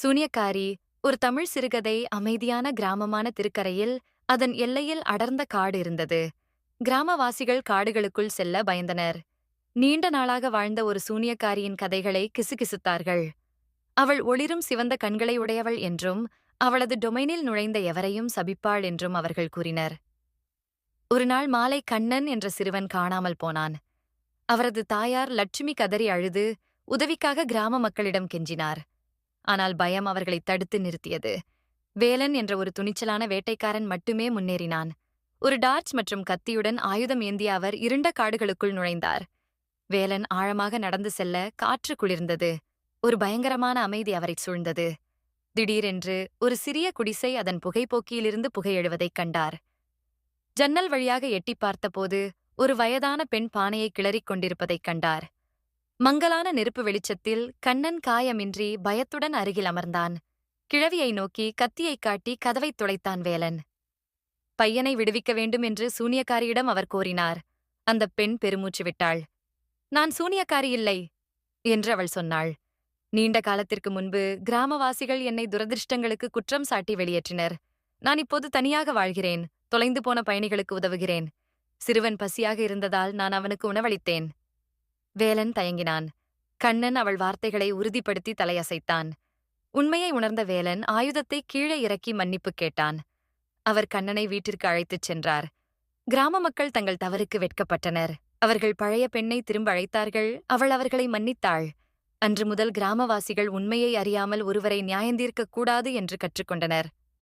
சூனியக்காரி ஒரு தமிழ் சிறுகதை அமைதியான கிராமமான திருக்கரையில் அதன் எல்லையில் அடர்ந்த காடு இருந்தது. கிராமவாசிகள் காடுகளுக்குள் செல்ல பயந்தனர். நீண்ட நாளாக வாழ்ந்த ஒரு சூனியக்காரியின் கதைகளை கிசுகிசுத்தார்கள். அவள் ஒளிரும் சிவந்த கண்களை உடையவள் என்றும் அவளது டொமைனில் நுழைந்த எவரையும் சபிப்பாள் என்றும் அவர்கள் கூறினர். ஒரு நாள் மாலை கண்ணன் என்ற சிறுவன் காணாமல் போனான். அவரது தாயார் லட்சுமி கதறி அழுது உதவிக்காக கிராம மக்களிடம் கெஞ்சினார். ஆனால் பயம் அவர்களை தடுத்து நிறுத்தியது. வேலன் என்ற ஒரு துணிச்சலான வேட்டைக்காரன் மட்டுமே முன்னேறினான். ஒரு டார்ச் மற்றும் கத்தியுடன் ஆயுதம் ஏந்திய அவர் இருண்ட காடுகளுக்குள் நுழைந்தார். வேலன் ஆழமாக நடந்து செல்ல காற்று குளிர்ந்தது. ஒரு பயங்கரமான அமைதி அவரைச் சூழ்ந்தது. திடீரென்று ஒரு சிறிய குடிசை அதன் புகைப்போக்கியிலிருந்து புகையெழுவதைக் கண்டார். ஜன்னல் வழியாக எட்டிப் பார்த்தபோது ஒரு வயதான பெண் பானையை கிளறிக் கொண்டிருப்பதைக் கண்டார். மங்கலான நெருப்பு வெளிச்சத்தில் கண்ணன் காயமின்றி பயத்துடன் அருகில் அமர்ந்தான். கிழவியை நோக்கி கத்தியைக் காட்டி கதவைத் துளைத்தான் வேலன். பையனை விடுவிக்க வேண்டும் என்று சூனியக்காரியிடம் அவர் கோரினார். அந்தப் பெண் பெருமூச்சு விட்டாள். நான் சூனியக்காரி இல்லை என்று அவள் சொன்னாள். நீண்ட காலத்திற்கு முன்பு கிராமவாசிகள் என்னை துரதிருஷ்டங்களுக்கு குற்றம் சாட்டி வெளியேற்றினர். நான் இப்போது தனியாக வாழ்கிறேன். தொலைந்து போன பயணிகளுக்கு உதவுகிறேன். சிறுவன் பசியாக இருந்ததால் நான் அவனுக்கு உணவளித்தேன். வேலன் தயங்கினான். கண்ணன் அவள் வார்த்தைகளை உறுதிப்படுத்தி தலையசைத்தான். உண்மையை உணர்ந்த வேலன் ஆயுதத்தை கீழே இறக்கி மன்னிப்பு கேட்டான். அவர் கண்ணனை வீட்டிற்கு அழைத்துச் சென்றார். கிராம மக்கள் தங்கள் தவறுக்கு வெட்கப்பட்டனர். அவர்கள் பழைய பெண்ணை திரும்ப அழைத்தார்கள். அவள் அவர்களை மன்னித்தாள். அன்று முதல் கிராமவாசிகள் உண்மையை அறியாமல் ஒருவரை நியாயந்தீர்க்கக் கூடாது என்று கற்றுக்கொண்டனர்.